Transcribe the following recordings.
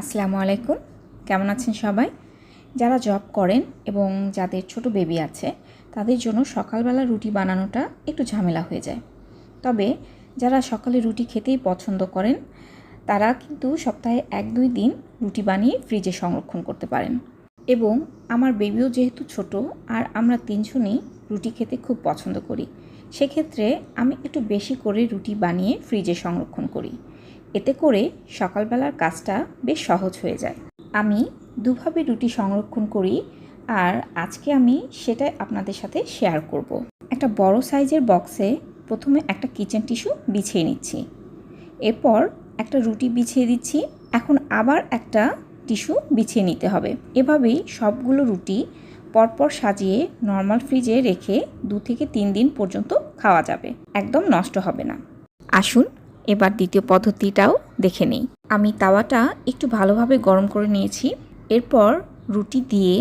আসসালামু আলাইকুম। কেমন আছেন সবাই? যারা জব করেন এবং যাদের ছোট বেবি আছে, তাদের জন্য সকালবেলা রুটি বানানোটা একটু ঝামেলা হয়ে যায়। তবে যারা সকালে রুটি খেতেই পছন্দ করেন, তারা কিন্তু সপ্তাহে এক দুই দিন রুটি বানিয়ে ফ্রিজে সংরক্ষণ করতে পারেন। এবং আমার বেবিও যেহেতু ছোট, আর আমরা তিনজনই রুটি খেতে খুব পছন্দ করি, সেক্ষেত্রে আমি একটু বেশি করে রুটি বানিয়ে ফ্রিজে সংরক্ষণ করি। এতে করে সকালবেলার কাজটা বেশ সহজ হয়ে যায়। আমি দুভাবে রুটি সংরক্ষণ করি আর আজকে আমি সেটাই আপনাদের সাথে শেয়ার করব। একটা বড় সাইজের বক্সে প্রথমে একটা কিচেন টিস্যু বিছিয়ে নিচ্ছি। এরপর একটা রুটি বিছিয়ে দিচ্ছি। এখন আবার একটা টিস্যু বিছিয়ে নিতে হবে। এভাবেই সবগুলো রুটি পরপর সাজিয়ে নর্মাল ফ্রিজে রেখে দু থেকে তিন দিন পর্যন্ত খাওয়া যাবে। একদম নষ্ট হবে না। আসুন এবার দ্বিতীয় পদ্ধতিটাও দেখে নেই। আমি তাওয়াটা একটু ভালোভাবে গরম করে নিয়েছি। এরপর রুটি দিয়ে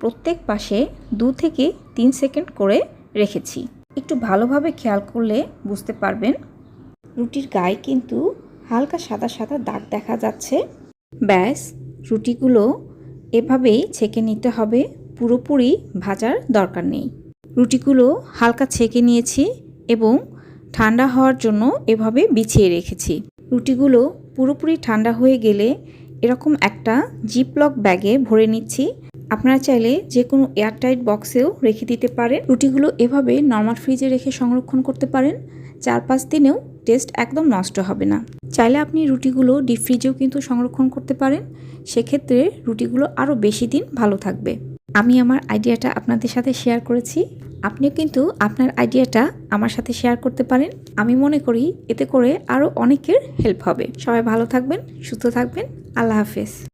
প্রত্যেক পাশে দু থেকে তিন সেকেন্ড করে রেখেছি। একটু ভালোভাবে খেয়াল করলে বুঝতে পারবেন রুটির গায়ে কিন্তু হালকা সাদা সাদা দাগ দেখা যাচ্ছে। ব্যাস, রুটিগুলো এভাবেই ছেঁকে নিতে হবে। পুরোপুরি ভাজার দরকার নেই। রুটিগুলো হালকা ছেঁকে নিয়েছি এবং ঠান্ডা হওয়ার জন্য এভাবে বিছিয়ে রেখেছি। রুটিগুলো পুরোপুরি ঠান্ডা হয়ে গেলে এরকম একটা জিপলক ব্যাগে ভরে নিচ্ছি। আপনারা চাইলে যে কোনো এয়ারটাইট বক্সেও রেখে দিতে পারেন। রুটিগুলো এভাবে নর্মাল ফ্রিজে রেখে সংরক্ষণ করতে পারেন। চার পাঁচ দিনেও টেস্ট একদম নষ্ট হবে না। চাইলে আপনি রুটিগুলো ডিপ ফ্রিজেও কিন্তু সংরক্ষণ করতে পারেন। সেক্ষেত্রে রুটিগুলো আরও বেশি দিন ভালো থাকবে। আমি আমার আইডিয়াটা আপনাদের সাথে শেয়ার করেছি। আপনিও কিন্তু আপনার আইডিয়াটা আমার সাথে শেয়ার করতে পারেন। আমি মনে করি এতে করে আরও অনেকের হেল্প হবে। সবাই ভালো থাকবেন, সুস্থ থাকবেন। আল্লাহ হাফেজ।